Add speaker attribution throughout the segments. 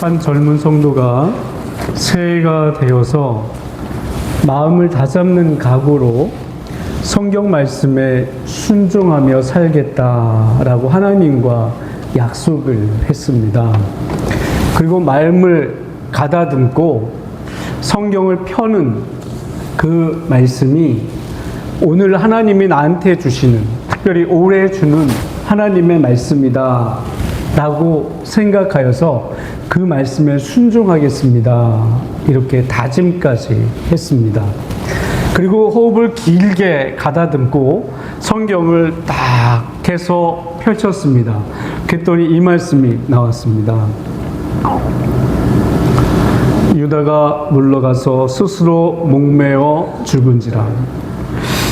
Speaker 1: 한 젊은 성도가 새해가 되어서 마음을 다잡는 각오로 성경 말씀에 순종하며 살겠다라고 하나님과 약속을 했습니다. 그리고 마음을 가다듬고 성경을 펴는 그 말씀이 오늘 하나님이 나한테 주시는 특별히 올해 주는 하나님의 말씀이다 라고 생각하여서 그 말씀에 순종하겠습니다. 이렇게 다짐까지 했습니다. 그리고 호흡을 길게 가다듬고 성경을 딱 해서 펼쳤습니다. 그랬더니 이 말씀이 나왔습니다. 유다가 물러가서 스스로 목매어 죽은지라.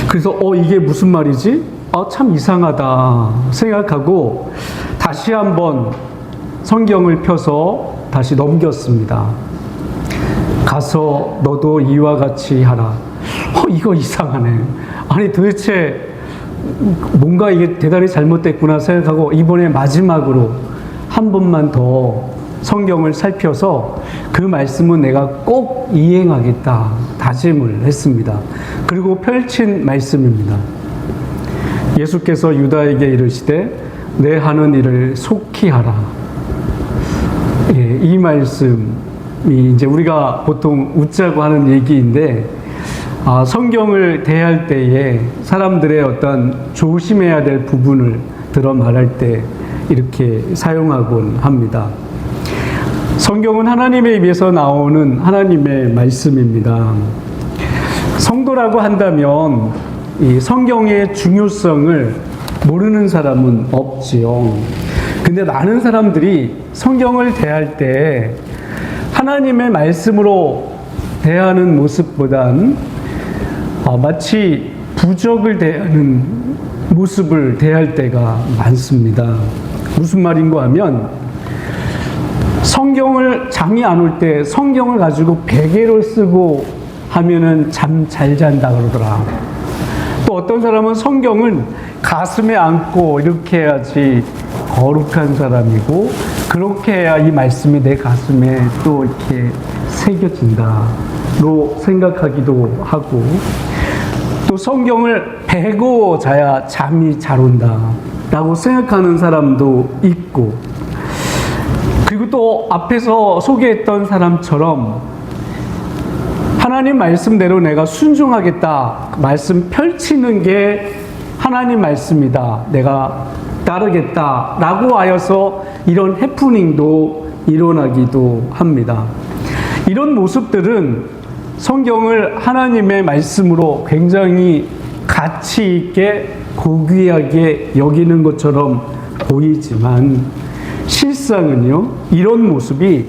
Speaker 1: 그래서 어 이게 무슨 말이지? 아, 참 이상하다 생각하고 다시 한번 성경을 펴서 다시 넘겼습니다. 가서 너도 이와 같이 하라. 어 이거 이상하네. 아니 도대체 뭔가 이게 대단히 잘못됐구나 생각하고 이번에 마지막으로 한 번만 더 성경을 살펴서 그 말씀은 내가 꼭 이행하겠다 다짐을 했습니다. 그리고 펼친 말씀입니다. 예수께서 유다에게 이르시되 내 하는 일을 속히 하라. 예, 이 말씀이 이제 우리가 보통 웃자고 하는 얘기인데 아, 성경을 대할 때에 사람들의 어떤 조심해야 될 부분을 들어 말할 때 이렇게 사용하곤 합니다. 성경은 하나님의 입에서 나오는 하나님의 말씀입니다. 성도라고 한다면 이 성경의 중요성을 모르는 사람은 없지요. 근데 많은 사람들이 성경을 대할 때 하나님의 말씀으로 대하는 모습보단 어, 마치 부적을 대하는 모습을 대할 때가 많습니다. 무슨 말인가 하면 성경을 잠이 안 올 때 성경을 가지고 베개로 쓰고 하면은 잠 잘 잔다 그러더라. 또 어떤 사람은 성경은 가슴에 안고 이렇게 해야지 거룩한 사람이고 그렇게 해야 이 말씀이 내 가슴에 또 이렇게 새겨진다로 생각하기도 하고 또 성경을 베고 자야 잠이 잘 온다라고 생각하는 사람도 있고 그리고 또 앞에서 소개했던 사람처럼 하나님 말씀대로 내가 순종하겠다 말씀 펼치는 게 하나님 말씀이다. 내가 따르겠다 라고 하여서 이런 해프닝도 일어나기도 합니다 이런 모습들은 성경을 하나님의 말씀으로 굉장히 가치 있게 고귀하게 여기는 것처럼 보이지만 실상은요, 이런 모습이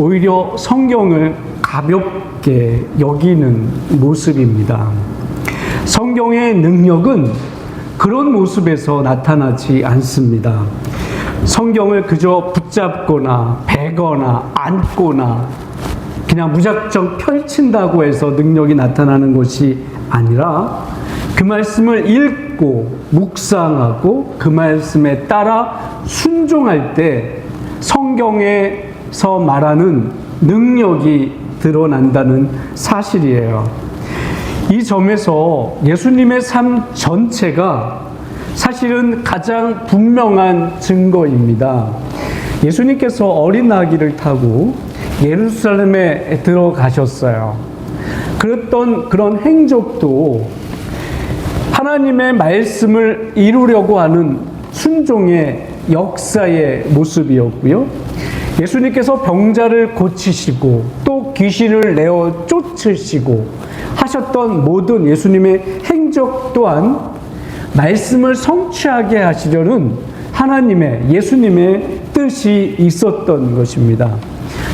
Speaker 1: 오히려 성경을 가볍게 여기는 모습입니다. 성경의 능력은 그런 모습에서 나타나지 않습니다. 성경을 그저 붙잡거나 베거나 안거나 그냥 무작정 펼친다고 해서 능력이 나타나는 것이 아니라 그 말씀을 읽고 묵상하고 그 말씀에 따라 순종할 때 성경에서 말하는 능력이 드러난다는 사실이에요. 이 점에서 예수님의 삶 전체가 사실은 가장 분명한 증거입니다. 예수님께서 어린 아기를 타고 예루살렘에 들어가셨어요. 그랬던 그런 행적도 하나님의 말씀을 이루려고 하는 순종의 역사의 모습이었고요. 예수님께서 병자를 고치시고 또 귀신을 내어 쫓으시고 하셨던 모든 예수님의 행적 또한 말씀을 성취하게 하시려는 하나님의 예수님의 뜻이 있었던 것입니다.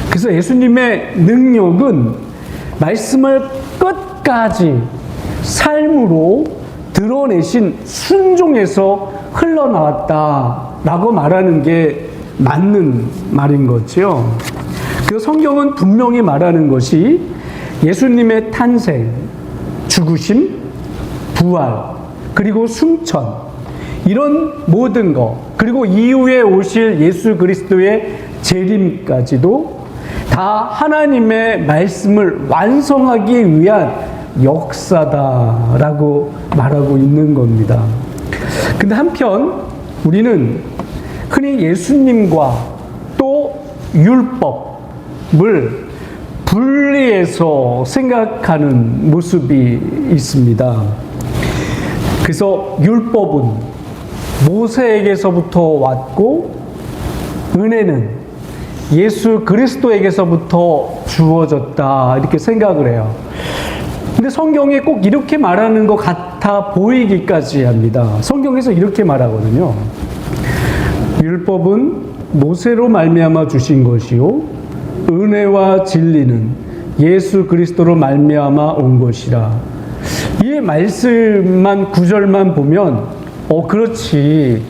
Speaker 1: 그래서 예수님의 능력은 말씀을 끝까지 삶으로 드러내신 순종에서 흘러나왔다라고 말하는 게 맞는 말인 거죠. 그 성경은 분명히 말하는 것이 예수님의 탄생, 죽으심, 부활, 그리고 승천, 이런 모든 것, 그리고 이후에 오실 예수 그리스도의 재림까지도 다 하나님의 말씀을 완성하기 위한 역사다라고 말하고 있는 겁니다. 근데 한편 우리는 흔히 예수님과 또 율법을 분리해서 생각하는 모습이 있습니다. 그래서 율법은 모세에게서부터 왔고 은혜는 예수 그리스도에게서부터 주어졌다 이렇게 생각을 해요. 근데 성경에 꼭 이렇게 말하는 것 같아 보이기까지 합니다. 성경에서 이렇게 말하거든요. 율법은 모세로 말미암아 주신 것이요 은혜와 진리는 예수 그리스도로 말미암아 온 것이라. 이 말씀만 구절만 보면 어 그렇지.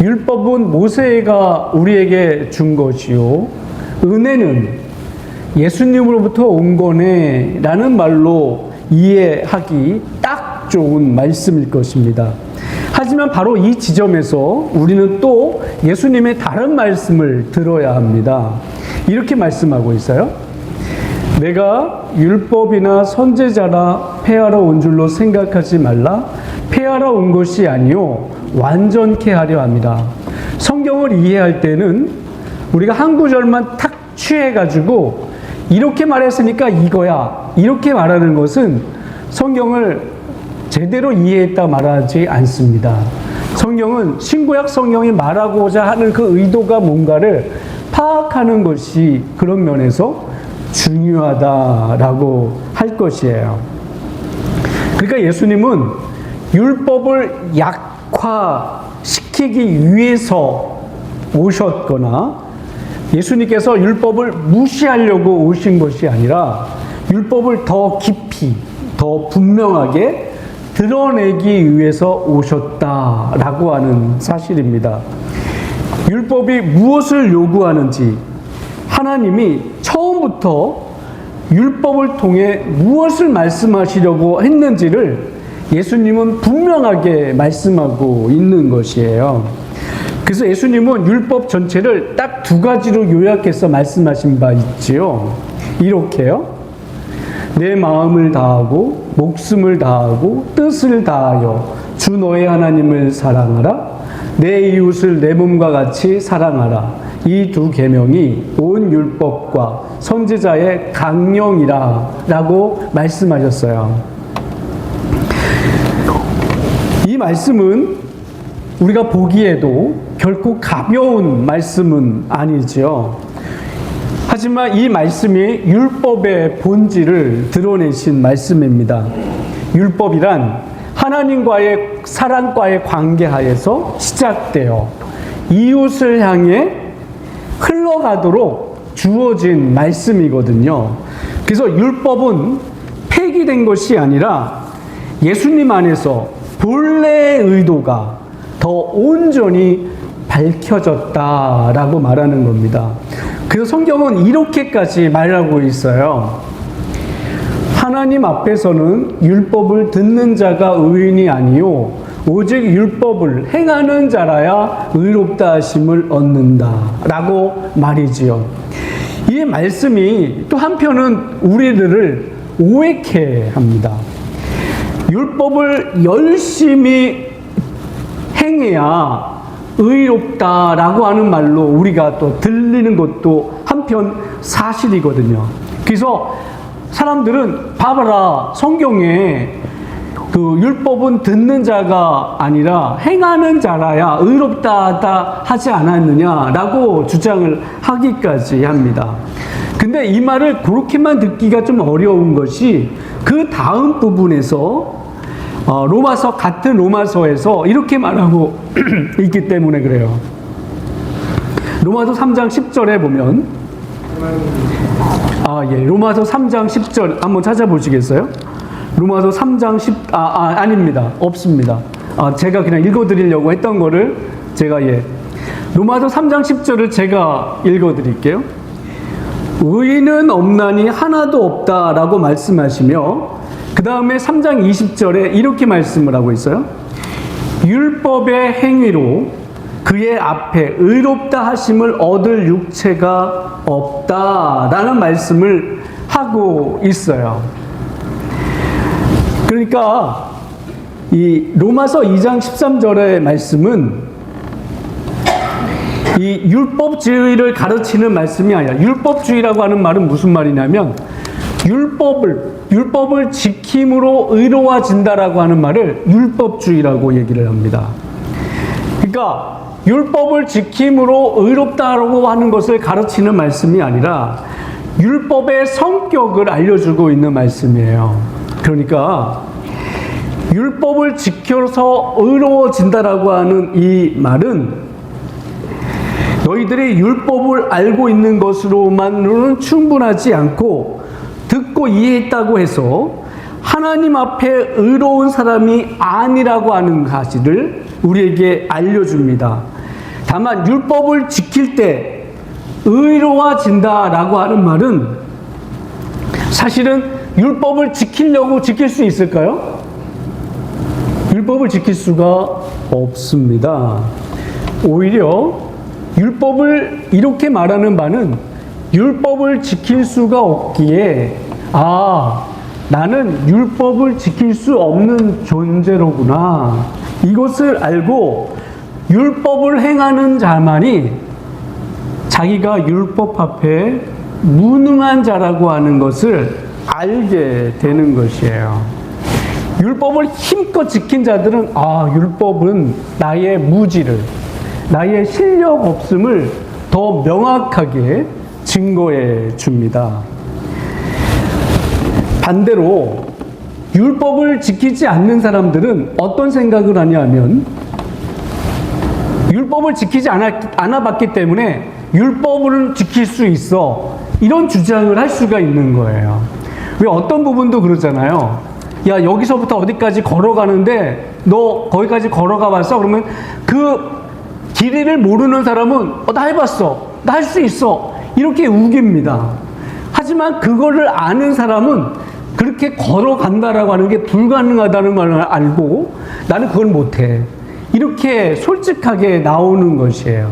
Speaker 1: 율법은 모세가 우리에게 준 것이요 은혜는 예수님으로부터 온 거네 라는 말로 이해하기 딱 좋은 말씀일 것입니다. 하지만 바로 이 지점에서 우리는 또 예수님의 다른 말씀을 들어야 합니다. 이렇게 말씀하고 있어요. 내가 율법이나 선제자라 폐하러 온 줄로 생각하지 말라. 폐하러 온 것이 아니요 완전케 하려 합니다. 성경을 이해할 때는 우리가 한 구절만 탁 취해 가지고 이렇게 말했으니까 이거야. 이렇게 말하는 것은 성경을 제대로 이해했다 말하지 않습니다. 성경은 신구약 성경이 말하고자 하는 그 의도가 뭔가를 파악하는 것이 그런 면에서 중요하다라고 할 것이에요. 그러니까 예수님은 율법을 약화시키기 위해서 오셨거나 예수님께서 율법을 무시하려고 오신 것이 아니라 율법을 더 깊이, 더 분명하게 드러내기 위해서 오셨다라고 하는 사실입니다. 율법이 무엇을 요구하는지 하나님이 처음부터 율법을 통해 무엇을 말씀하시려고 했는지를 예수님은 분명하게 말씀하고 있는 것이에요. 그래서 예수님은 율법 전체를 딱 두 가지로 요약해서 말씀하신 바 있지요. 이렇게요. 내 마음을 다하고 목숨을 다하고 뜻을 다하여 주 너의 하나님을 사랑하라. 내 이웃을 내 몸과 같이 사랑하라. 이 두 계명이 온 율법과 선지자의 강령이라라고 말씀하셨어요. 이 말씀은 우리가 보기에도 결코 가벼운 말씀은 아니죠. 하지만 이 말씀이 율법의 본질을 드러내신 말씀입니다. 율법이란 하나님과의 사랑과의 관계하에서 시작되어 이웃을 향해 흘러가도록 주어진 말씀이거든요. 그래서 율법은 폐기된 것이 아니라 예수님 안에서 본래의 의도가 더 온전히 밝혀졌다라고 말하는 겁니다. 그래서 성경은 이렇게까지 말하고 있어요. 하나님 앞에서는 율법을 듣는 자가 의인이 아니요 오직 율법을 행하는 자라야 의롭다 하심을 얻는다라고 말이지요. 이 말씀이 또 한편은 우리들을 오해케 합니다. 율법을 열심히 행해야 의롭다라고 하는 말로 우리가 또 들리는 것도 한편 사실이거든요. 그래서 사람들은 봐봐라 성경에 그 율법은 듣는 자가 아니라 행하는 자라야 의롭다 하지 않았느냐라고 주장을 하기까지 합니다. 근데 이 말을 그렇게만 듣기가 좀 어려운 것이 그 다음 부분에서 어, 로마서 같은 로마서에서 이렇게 말하고 있기 때문에 그래요. 로마서 3장 10절에 보면 아, 예. 로마서 3장 10절 한번 찾아보시겠어요? 로마서 3장 10 아, 아 아닙니다. 없습니다. 아, 제가 그냥 읽어 드리려고 했던 거를 제가 예. 로마서 3장 10절을 제가 읽어 드릴게요. 의인은 없나니 하나도 없다라고 말씀하시며 그 다음에 3장 20절에 이렇게 말씀을 하고 있어요. 율법의 행위로 그의 앞에 의롭다 하심을 얻을 육체가 없다라는 말씀을 하고 있어요. 그러니까 이 로마서 2장 13절의 말씀은 이 율법주의를 가르치는 말씀이 아니라 율법주의라고 하는 말은 무슨 말이냐면 율법을 율법을 지킴으로 의로워진다라고 하는 말을 율법주의라고 얘기를 합니다. 그러니까 율법을 지킴으로 의롭다라고 하는 것을 가르치는 말씀이 아니라 율법의 성격을 알려주고 있는 말씀이에요. 그러니까 율법을 지켜서 의로워진다라고 하는 이 말은 너희들이 율법을 알고 있는 것으로만으로는 충분하지 않고 듣고 이해했다고 해서 하나님 앞에 의로운 사람이 아니라고 하는 사실을 우리에게 알려줍니다. 다만 율법을 지킬 때 의로워진다라고 하는 말은 사실은 율법을 지키려고 지킬 수 있을까요? 율법을 지킬 수가 없습니다. 오히려 율법을 이렇게 말하는 바는 율법을 지킬 수가 없기에 아 나는 율법을 지킬 수 없는 존재로구나 이것을 알고 율법을 행하는 자만이 자기가 율법 앞에 무능한 자라고 하는 것을 알게 되는 것이에요. 율법을 힘껏 지킨 자들은 아 율법은 나의 무지를 나의 실력 없음을 더 명확하게 증거해 줍니다. 반대로 율법을 지키지 않는 사람들은 어떤 생각을 하냐면 율법을 지키지 않아, 않아 봤기 때문에 율법을 지킬 수 있어 이런 주장을 할 수가 있는 거예요. 왜 어떤 부분도 그러잖아요. 야 여기서부터 어디까지 걸어가는데 너 거기까지 걸어가 봤어? 그러면 그 길이를 모르는 사람은 어, 나 해봤어. 나 할 수 있어. 이렇게 우깁니다. 하지만 그거를 아는 사람은 그렇게 걸어간다라고 하는 게 불가능하다는 걸 알고 나는 그걸 못해. 이렇게 솔직하게 나오는 것이에요.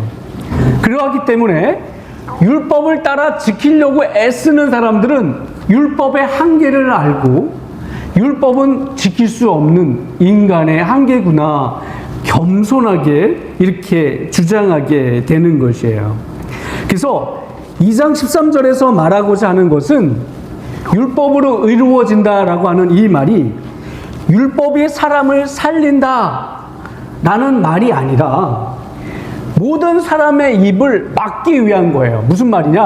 Speaker 1: 그러하기 때문에 율법을 따라 지키려고 애쓰는 사람들은 율법의 한계를 알고 율법은 지킬 수 없는 인간의 한계구나 겸손하게 이렇게 주장하게 되는 것이에요. 그래서 2장 13절에서 말하고자 하는 것은 율법으로 의로워진다라고 하는 이 말이 율법이 사람을 살린다 라는 말이 아니라 모든 사람의 입을 막기 위한 거예요. 무슨 말이냐?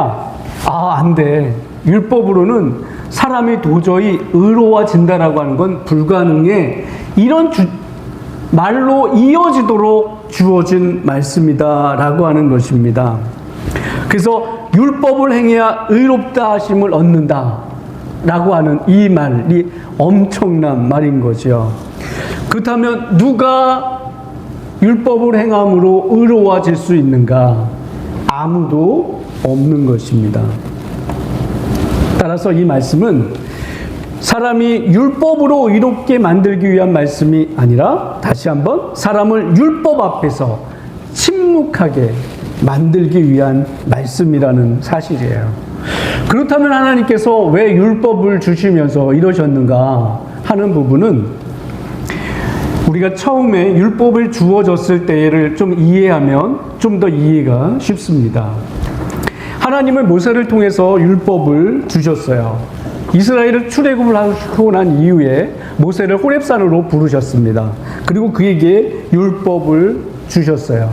Speaker 1: 아, 안 돼. 율법으로는 사람이 도저히 의로워진다라고 하는 건 불가능해. 이런 주, 말로 이어지도록 주어진 말씀이다라고 하는 것입니다. 그래서 율법을 행해야 의롭다 하심을 얻는다. 라고 하는 이 말이 엄청난 말인 거죠. 그렇다면 누가 율법을 행함으로 의로워질 수 있는가? 아무도 없는 것입니다. 따라서 이 말씀은 사람이 율법으로 의롭게 만들기 위한 말씀이 아니라 다시 한번 사람을 율법 앞에서 침묵하게 만들기 위한 말씀이라는 사실이에요. 그렇다면 하나님께서 왜 율법을 주시면서 이러셨는가 하는 부분은 우리가 처음에 율법을 주어졌을 때를 좀 이해하면 좀 더 이해가 쉽습니다. 하나님은 모세를 통해서 율법을 주셨어요. 이스라엘을 출애굽을 하고 난 이후에 모세를 호렙산으로 부르셨습니다. 그리고 그에게 율법을 주셨어요.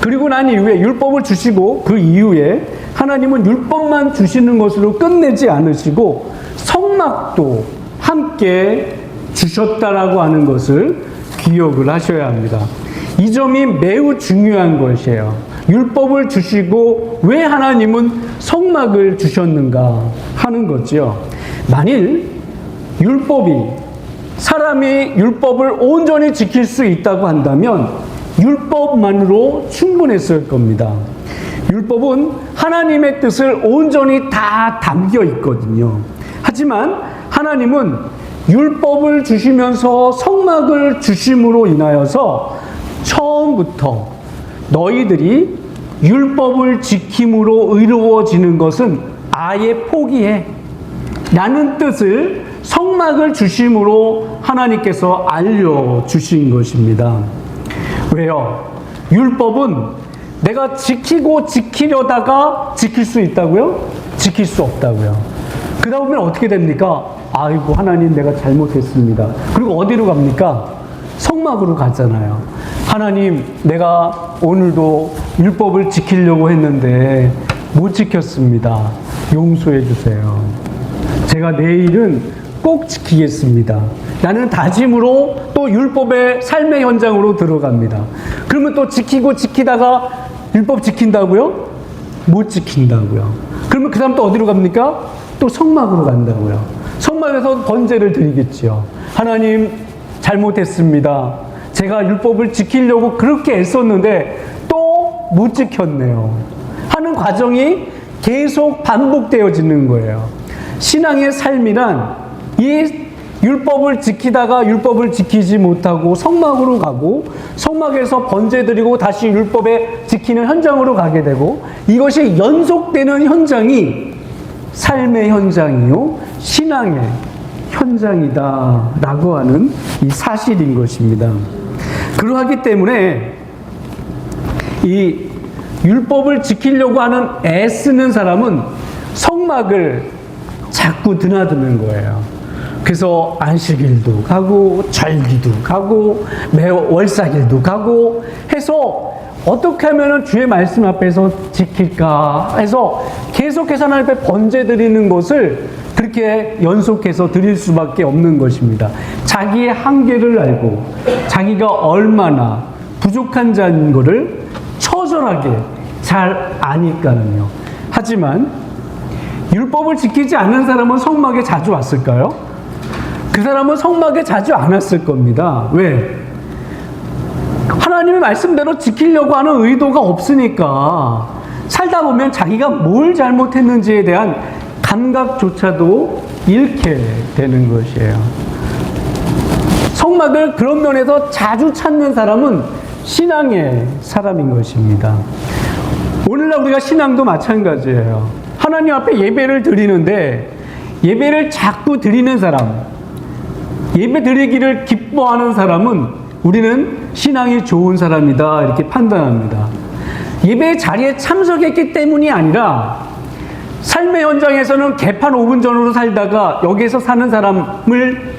Speaker 1: 그리고 난 이후에 율법을 주시고 그 이후에 하나님은 율법만 주시는 것으로 끝내지 않으시고 성막도 함께 주셨다라고 하는 것을 기억을 하셔야 합니다. 이 점이 매우 중요한 것이에요. 율법을 주시고 왜 하나님은 성막을 주셨는가 하는 거죠. 만일 율법이 사람이 율법을 온전히 지킬 수 있다고 한다면 율법만으로 충분했을 겁니다. 율법은 하나님의 뜻을 온전히 다 담겨 있거든요. 하지만 하나님은 율법을 주시면서 성막을 주심으로 인하여서 처음부터 너희들이 율법을 지킴으로 의로워지는 것은 아예 포기해. 라는 뜻을 성막을 주심으로 하나님께서 알려주신 것입니다. 왜요? 율법은 내가 지키고 지키려다가 지킬 수 있다고요? 지킬 수 없다고요. 그러다 보면 어떻게 됩니까? 아이고, 하나님 내가 잘못했습니다. 그리고 어디로 갑니까? 성막으로 가잖아요. 하나님, 내가 오늘도 율법을 지키려고 했는데 못 지켰습니다. 용서해 주세요. 제가 내일은 꼭 지키겠습니다. 나는 다짐으로 또 율법의 삶의 현장으로 들어갑니다. 그러면 또 지키고 지키다가 율법 지킨다고요? 못 지킨다고요. 그러면 그 다음 또 어디로 갑니까? 또 성막으로 간다고요. 성막에서 번제를 드리겠지요. 하나님 잘못했습니다. 제가 율법을 지키려고 그렇게 애썼는데 또 못 지켰네요. 하는 과정이 계속 반복되어지는 거예요. 신앙의 삶이란 이 율법을 지키다가 율법을 지키지 못하고 성막으로 가고 성막에서 번제 드리고 다시 율법에 지키는 현장으로 가게 되고 이것이 연속되는 현장이 삶의 현장이요 신앙의 현장이다라고 하는 이 사실인 것입니다. 그러하기 때문에 이 율법을 지키려고 하는 애쓰는 사람은 성막을 자꾸 드나드는 거예요. 그래서 안식일도 가고 절기도 가고 매 월사일도 가고 해서 어떻게 하면 주의 말씀 앞에서 지킬까 해서 계속해서 하나님 앞에 번제 드리는 것을 그렇게 연속해서 드릴 수밖에 없는 것입니다. 자기의 한계를 알고 자기가 얼마나 부족한 자인 것을 처절하게 잘 아니까는요. 하지만 율법을 지키지 않는 사람은 성막에 자주 왔을까요? 그 사람은 성막에 자주 안 왔을 겁니다. 왜? 하나님의 말씀대로 지키려고 하는 의도가 없으니까 살다 보면 자기가 뭘 잘못했는지에 대한 감각조차도 잃게 되는 것이에요. 성막을 그런 면에서 자주 찾는 사람은 신앙의 사람인 것입니다. 오늘날 우리가 신앙도 마찬가지예요. 하나님 앞에 예배를 드리는데 예배를 자꾸 드리는 사람, 예배 드리기를 기뻐하는 사람은 우리는 신앙이 좋은 사람이다 이렇게 판단합니다. 예배 자리에 참석했기 때문이 아니라 삶의 현장에서는 개판 5분 전으로 살다가 여기에서 사는 사람을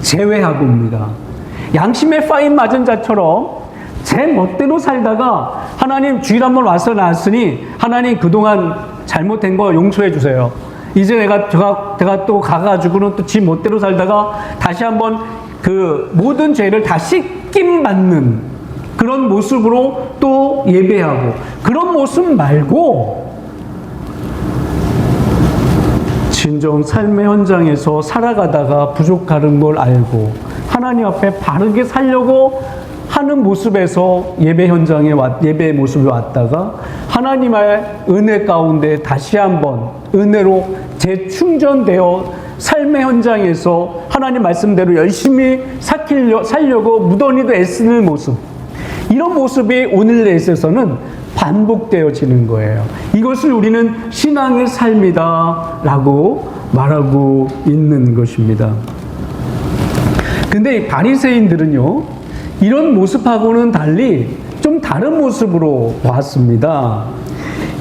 Speaker 1: 제외하고 옵니다. 양심의 파인 맞은 자처럼 제 멋대로 살다가 하나님 주일 한번 와서 나왔으니 하나님 그동안 잘못된 거 용서해 주세요. 이제 내가 제가, 제가 또 가가지고는 또 지 멋대로 살다가 다시 한번 그 모든 죄를 다 씻김 받는 그런 모습으로 또 예배하고 그런 모습 말고 진정 삶의 현장에서 살아가다가 부족하는 걸 알고 하나님 앞에 바르게 살려고 하는 모습에서 예배 현장에 왔, 예배 모습에 왔다가 하나님의 은혜 가운데 다시 한번 은혜로 재충전되어 삶의 현장에서 하나님 말씀대로 열심히 살려, 살려고 무던히도 애쓰는 모습. 이런 모습이 오늘 내 있어서는 반복되어지는 거예요. 이것을 우리는 신앙의 삶이다 라고 말하고 있는 것입니다. 근데 바리새인들은요, 이런 모습하고는 달리 좀 다른 모습으로 보았습니다.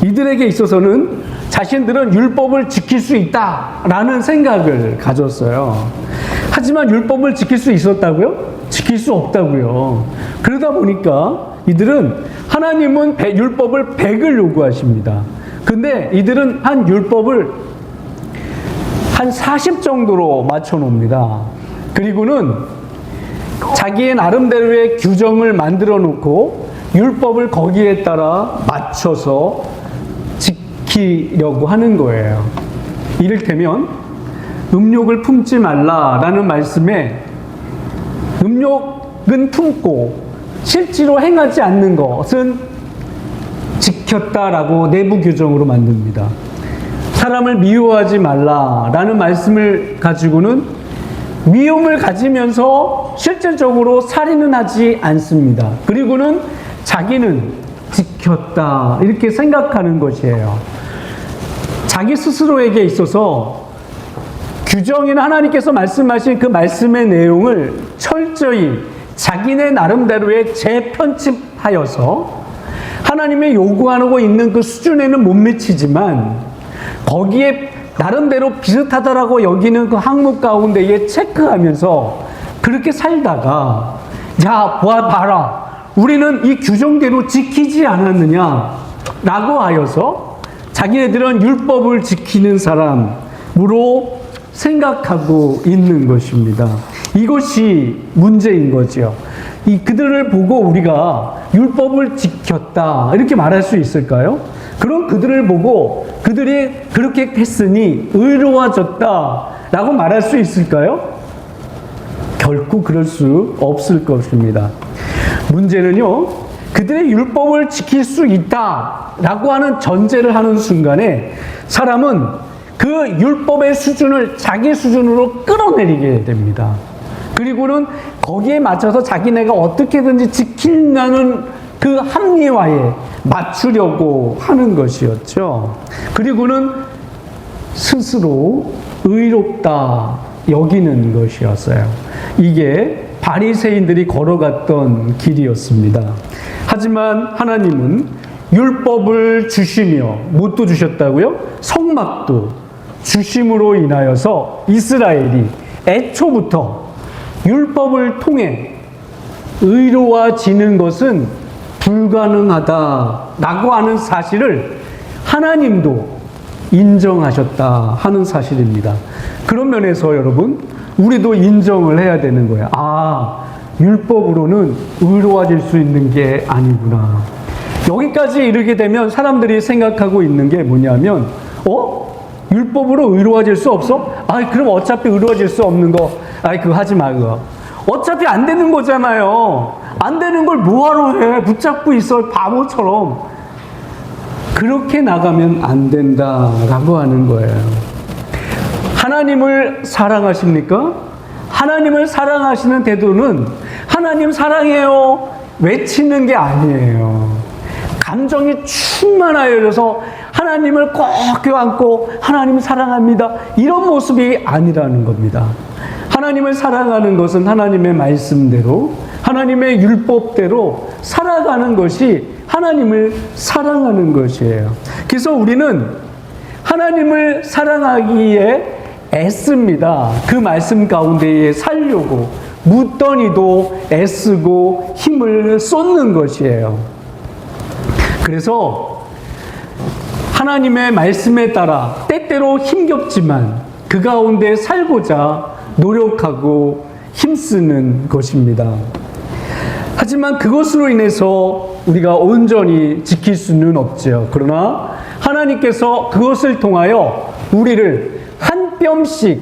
Speaker 1: 이들에게 있어서는 자신들은 율법을 지킬 수 있다라는 생각을 가졌어요. 하지만 율법을 지킬 수 있었다고요? 지킬 수 없다고요. 그러다 보니까 이들은 하나님은 배- 율법을 100을 요구하십니다. 근데 이들은 한 율법을 한 40 정도로 맞춰 놓습니다. 그리고는 자기의 나름대로의 규정을 만들어 놓고 율법을 거기에 따라 맞춰서 지키려고 하는 거예요. 이를테면 음욕을 품지 말라라는 말씀에 음욕은 품고 실제로 행하지 않는 것은 지켰다라고 내부 규정으로 만듭니다. 사람을 미워하지 말라라는 말씀을 가지고는 미움을 가지면서 실질적으로 살인은 하지 않습니다. 그리고는 자기는 지켰다. 이렇게 생각하는 것이에요. 자기 스스로에게 있어서 규정인 하나님께서 말씀하신 그 말씀의 내용을 철저히 자기네 나름대로의 재편집하여서 하나님의 요구하고 있는 그 수준에는 못 미치지만 거기에 나름대로 비슷하다라고 여기는 그 항목 가운데에 체크하면서 그렇게 살다가 야, 보아 봐라. 우리는 이 규정대로 지키지 않았느냐? 라고 하여서 자기네들은 율법을 지키는 사람으로 생각하고 있는 것입니다. 이것이 문제인 거죠. 이 그들을 보고 우리가 율법을 지켰다 이렇게 말할 수 있을까요? 그럼 그들을 보고 그들이 그렇게 했으니 의로워졌다 라고 말할 수 있을까요? 결코 그럴 수 없을 것입니다. 문제는요, 그들의 율법을 지킬 수 있다 라고 하는 전제를 하는 순간에 사람은 그 율법의 수준을 자기 수준으로 끌어내리게 됩니다. 그리고는 거기에 맞춰서 자기네가 어떻게든지 지킨다는 그 합리화에 맞추려고 하는 것이었죠. 그리고는 스스로 의롭다 여기는 것이었어요. 이게 바리새인들이 걸어갔던 길이었습니다. 하지만 하나님은 율법을 주시며 뭣도 주셨다고요? 성막도 주심으로 인하여서 이스라엘이 애초부터 율법을 통해 의로워지는 것은 불가능하다라고 하는 사실을 하나님도 인정하셨다 하는 사실입니다. 그런 면에서 여러분, 우리도 인정을 해야 되는 거예요. 아, 율법으로는 의로워질 수 있는 게 아니구나. 여기까지 이르게 되면 사람들이 생각하고 있는 게 뭐냐면, 어? 율법으로 의로워질 수 없어? 아, 그럼 어차피 의로워질 수 없는 거, 아이, 그거 하지 마, 그거. 어차피 안 되는 거잖아요. 안 되는 걸 뭐하러 해? 붙잡고 있어, 바보처럼. 그렇게 나가면 안 된다라고 하는 거예요. 하나님을 사랑하십니까? 하나님을 사랑하시는 태도는 하나님 사랑해요 외치는 게 아니에요. 감정이 충만하여져서 하나님을 꼭 껴안고 하나님 사랑합니다. 이런 모습이 아니라는 겁니다. 하나님을 사랑하는 것은 하나님의 말씀대로 하나님의 율법대로 살아가는 것이 하나님을 사랑하는 것이에요. 그래서 우리는 하나님을 사랑하기에 애씁니다. 그 말씀 가운데에 살려고 묻더니도 애쓰고 힘을 쏟는 것이에요. 그래서 하나님의 말씀에 따라 때때로 힘겹지만 그 가운데 살고자 노력하고 힘쓰는 것입니다. 하지만 그것으로 인해서 우리가 온전히 지킬 수는 없죠. 그러나 하나님께서 그것을 통하여 우리를 한 뼘씩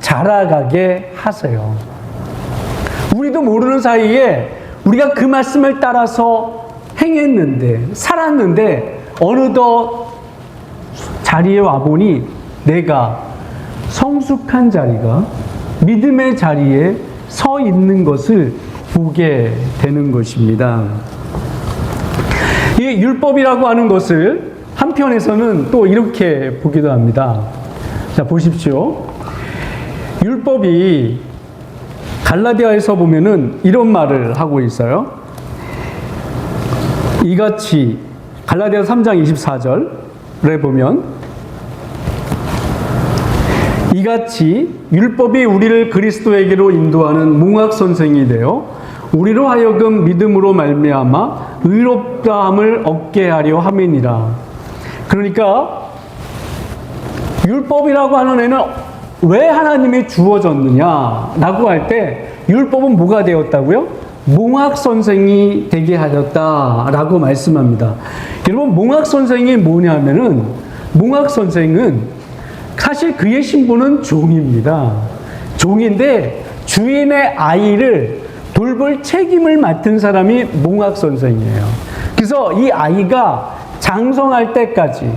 Speaker 1: 자라가게 하세요. 우리도 모르는 사이에 우리가 그 말씀을 따라서 행했는데, 살았는데, 어느덧 자리에 와보니 내가 성숙한 자리가 믿음의 자리에 서 있는 것을 보게 되는 것입니다. 이 율법이라고 하는 것을 한편에서는 또 이렇게 보기도 합니다. 자, 보십시오. 율법이 갈라디아에서 보면은 이런 말을 하고 있어요. 이같이 갈라디아 3장 24절에 보면 이같이 율법이 우리를 그리스도에게로 인도하는 몽학 선생이 되어 우리로 하여금 믿음으로 말미암아 의롭다함을 얻게 하려 함이니라. 그러니까 율법이라고 하는 애는 왜 하나님이 주어졌느냐라고 할 때 율법은 뭐가 되었다고요? 몽학 선생이 되게 하였다라고 말씀합니다. 여러분 몽학 선생이 뭐냐면은 몽학 선생은 사실 그의 신분은 종입니다. 종인데 주인의 아이를 돌볼 책임을 맡은 사람이 몽학 선생이에요. 그래서 이 아이가 장성할 때까지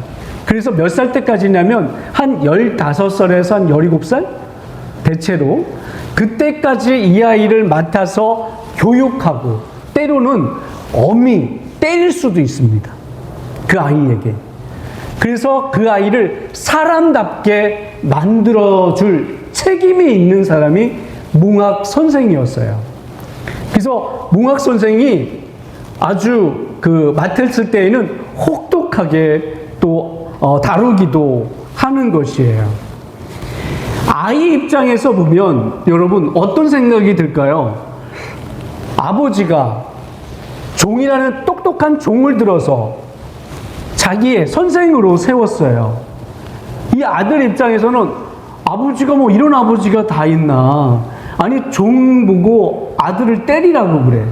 Speaker 1: 그래서 몇 살 때까지냐면 한 15살에서 한 17살? 대체로 그때까지 이 아이를 맡아서 교육하고 때로는 엄히 때릴 수도 있습니다. 그 아이에게. 그래서 그 아이를 사람답게 만들어 줄 책임이 있는 사람이 몽학 선생이었어요. 그래서 몽학 선생이 아주 그 맡았을 때에는 혹독하게 또 어, 다루기도 하는 것이에요. 아이 입장에서 보면 여러분 어떤 생각이 들까요? 아버지가 종이라는 똑똑한 종을 들어서 자기의 선생으로 세웠어요. 이 아들 입장에서는 아버지가 뭐 이런 아버지가 다 있나. 아니, 종 보고 아들을 때리라고 그래.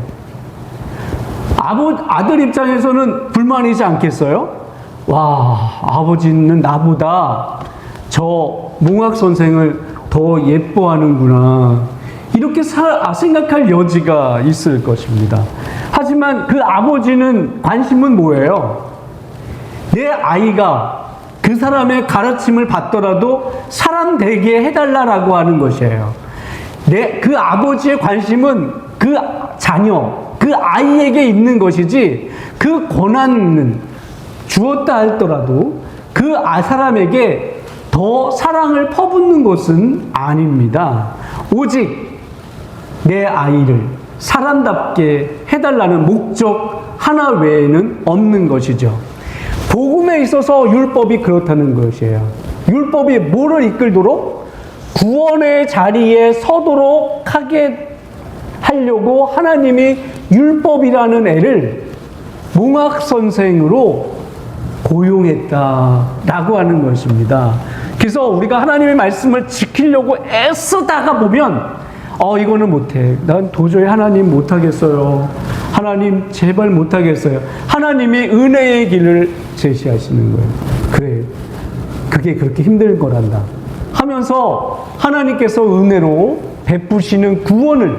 Speaker 1: 아버, 아들 입장에서는 불만이지 않겠어요? 와, 아버지는 나보다 저 몽학 선생을 더 예뻐하는구나. 이렇게 사- 아, 생각할 여지가 있을 것입니다. 하지만 그 아버지는 관심은 뭐예요? 내 아이가 그 사람의 가르침을 받더라도 사람 되게 해달라라고 하는 것이에요. 내, 그 아버지의 관심은 그 자녀, 그 아이에게 있는 것이지 그 권한은 주었다 할더라도 그아 사람에게 더 사랑을 퍼붓는 것은 아닙니다. 오직 내 아이를 사람답게 해달라는 목적 하나 외에는 없는 것이죠. 복음에 있어서 율법이 그렇다는 것이에요. 율법이 뭐를 이끌도록 구원의 자리에 서도록 하게 하려고 하나님이 율법이라는 애를 몽학 선생으로 고용했다라고 하는 것입니다. 그래서 우리가 하나님의 말씀을 지키려고 애쓰다가 보면 어 이거는 못해. 난 도저히 하나님 못하겠어요. 하나님 제발 못하겠어요. 하나님이 은혜의 길을 제시하시는 거예요. 그래. 그게 그렇게 힘든 거란다. 하면서 하나님께서 은혜로 베푸시는 구원을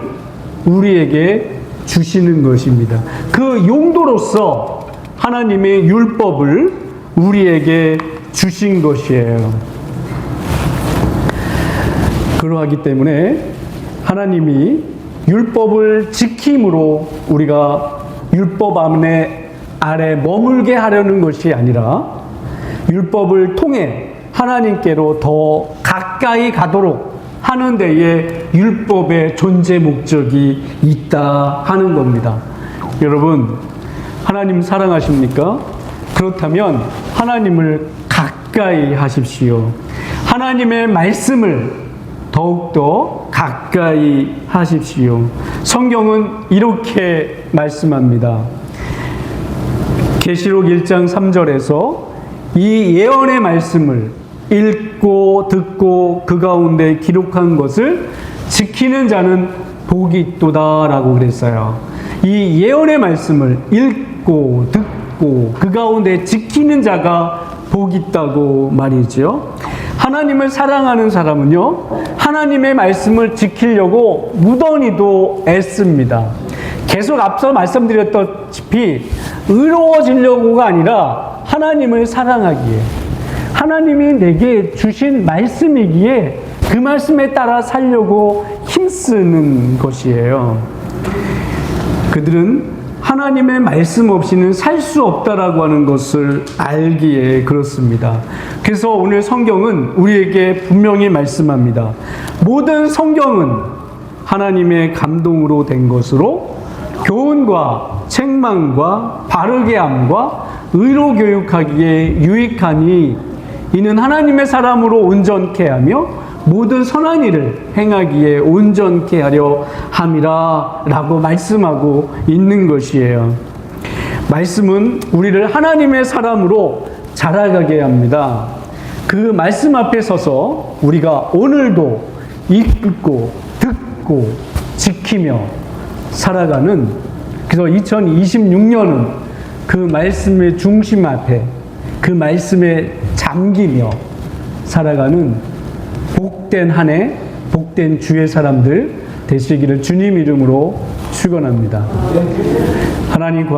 Speaker 1: 우리에게 주시는 것입니다. 그 용도로서 하나님의 율법을 우리에게 주신 것이에요. 그러하기 때문에 하나님이 율법을 지킴으로 우리가 율법 안에 아래 머물게 하려는 것이 아니라 율법을 통해 하나님께로 더 가까이 가도록 하는 데에 율법의 존재 목적이 있다 하는 겁니다. 여러분, 하나님 사랑하십니까? 그렇다면 하나님을 가까이 하십시오. 하나님의 말씀을 더욱더 가까이 하십시오. 성경은 이렇게 말씀합니다. 계시록 1장 3절에서 이 예언의 말씀을 읽고 듣고 그 가운데 기록한 것을 지키는 자는 복이 있도다라고 그랬어요. 이 예언의 말씀을 읽고 듣고 그 가운데 지키는 자가 복이 있다고 말이죠. 하나님을 사랑하는 사람은요, 하나님의 말씀을 지키려고 무던히도 애씁니다. 계속 앞서 말씀드렸다시피 의로워지려고가 아니라 하나님을 사랑하기에 하나님이 내게 주신 말씀이기에 그 말씀에 따라 살려고 힘쓰는 것이에요. 그들은 하나님의 말씀 없이는 살 수 없다라고 하는 것을 알기에 그렇습니다. 그래서 오늘 성경은 우리에게 분명히 말씀합니다. 모든 성경은 하나님의 감동으로 된 것으로 교훈과 책망과 바르게 함과 의로 교육하기에 유익하니 이는 하나님의 사람으로 온전케 하며 모든 선한 일을 행하기에 온전케 하려 함이라 라고 말씀하고 있는 것이에요. 말씀은 우리를 하나님의 사람으로 자라가게 합니다. 그 말씀 앞에 서서 우리가 오늘도 읽고 듣고 지키며 살아가는 그래서 2026년은 그 말씀의 중심 앞에 그 말씀에 잠기며 살아가는 복된 한 해, 복된 주의 사람들 되시기를 주님 이름으로 축원합니다. 하나님 고맙습니다.